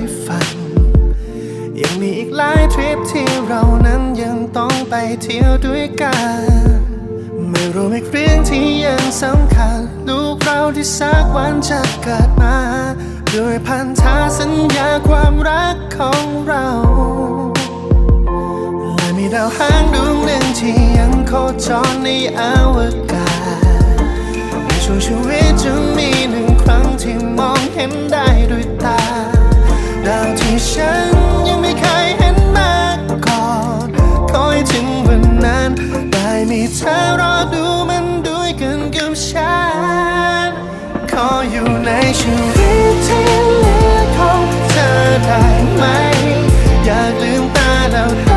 ได้ฟัง ยังมีอีกหลายทริปที่เรานั้นยังต้องไปเที่ยวด้วยกัน ไม่รู้อีกเรื่องที่ยังสำคัญ ลูกเราที่สักวันจะเกิดมา ด้วยพันธสัญญาความรักของเราและมีดาวหางดวงหนึ่งที่ยังโคจรในอวกาศ ที่เธอรอดูมันด้วยกันกับฉัน ขออยู่ในชีวิตที่เหลือของเธอได้ไหม อยากลืมตาแล้ว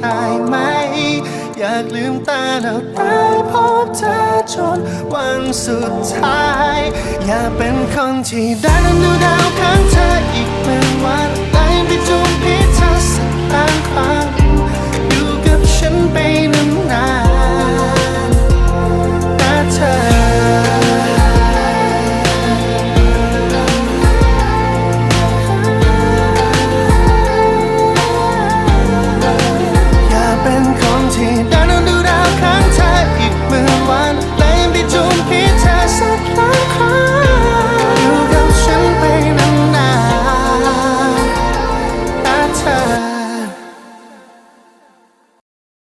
ได้ไหม อยากลืมตาแล้วได้พบเธอจนวันสุดท้าย อยากเป็นคนที่ได้ดูดาวข้างเธออีกหมื่นวัน